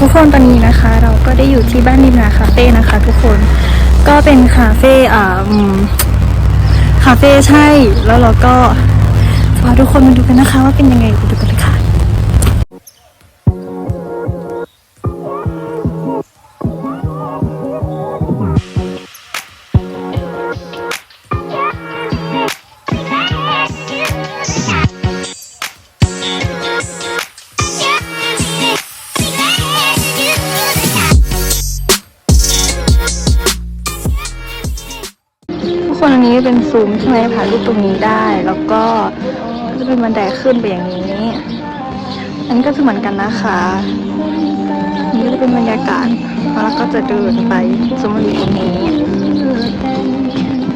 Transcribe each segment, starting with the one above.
ทุกคนตอนนี้นะคะ เราก็ได้อยู่ที่บ้านริมนาคาเฟ่นะคะ ทุกคนก็เป็นคาเฟ่อ่าคาเฟ่ใช่ แล้วเราก็พาทุกคนมาดูกันนะคะ ว่าเป็นยังไงไปดูกันเลย คนอันนี้เป็นซูมใช่ไหมถ่ายรูปตรงนี้ได้ แล้วก็จะเป็นบันไดขึ้นไปอย่างนี้ อันนี้ก็จะเหมือนกันนะคะนนี่ก็จะเป็นบรรยากาศแล้วก็จะเดินไปสมมติอยู่ตรงนี้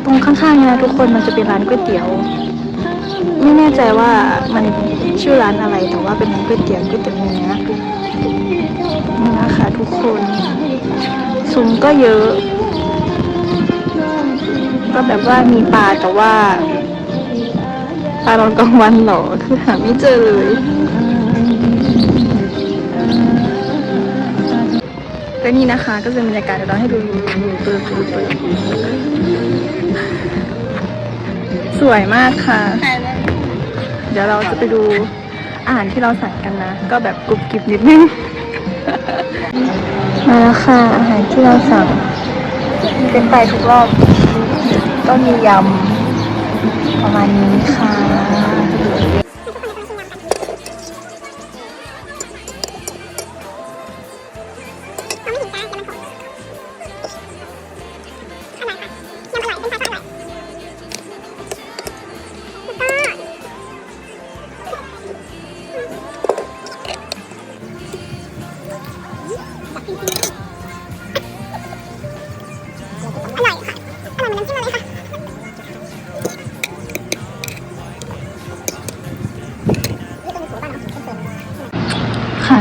ตรงข้างๆนะทุกคนมันจะเป็นร้านก๋วยเตี๋ยวไม่แน่ใจว่ามันชื่อร้านอะไรแต่ว่าเป็นร้านก๋วยเตี๋ยวก๋วยเตี๋ยวเนื้อนี่นะคะทุกคนซุ้มก็เยอะ ก็แบบว่ามีปลาแต่ว่าปลาตอนกลางวันเหรอคือหาไม่เจอเลยก็นี่นะคะก็จะบรรยากาศเดี๋ยวเราให้ดูเปิดเปิดสวยมากค่ะ เดี๋ยวเราจะไปดูอาหารที่เราสั่งกันนะ ก็แบบกรุบกริบนิดนึงมาแล้วค่ะอาหารที่เราสั่งเป็นไปทุกรอบ ก็มียำประมาณนี้ค่ะ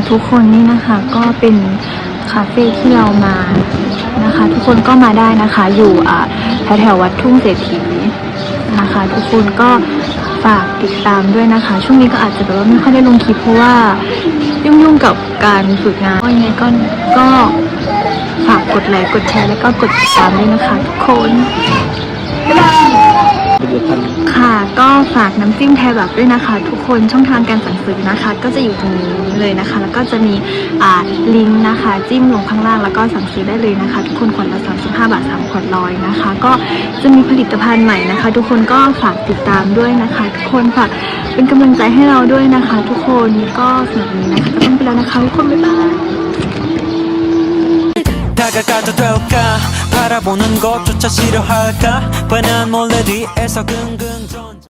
ทุกคนนี่นะคะ ก็เป็นคาเฟ่ที่เรามานะคะ ทุกคนก็มาได้นะคะ อยู่แถวแถวๆวัดทุ่งเศรษฐีนะคะ ทุกคนก็ฝากติดตามด้วยนะคะ ช่วงนี้ก็อาจจะแบบว่าไม่ค่อยได้ลงคลิปเพราะว่ายุ่งๆกับการฝึกงานก็ยังไงก็ก็ฝากกดไลค์กดแชร์แล้วก็กดติดตามด้วยนะคะ ทุกคนบ๊ายบาย ค่ะ ก็ฝากน้ำจิ้มแทบักด้วยนะคะ ทุกคนช่องทางการสั่งซื้อนะคะ ก็จะอยู่ตรงนี้เลยนะคะ แล้วก็จะมีอ่าลิงก์นะคะ จิ้มลงข้างล่างแล้วก็สั่งซื้อได้เลยนะคะ ทุกคนขวดละ35 บาท3ขวดร้อยนะคะ ก็จะมีผลิตภัณฑ์ใหม่นะคะ ทุกคนก็ฝากติดตามด้วยนะคะ ทุกคนฝากเป็นกำลังใจให้เราด้วยนะคะ ทุกคนก็สำหรับวันนี้นะคะก็ต้องไปแล้วนะคะทุกคนบ๊ายบาย 다가가도 될까? 바라보는 것조차 싫어할까? 뻔한 몰래 뒤에서 끙끙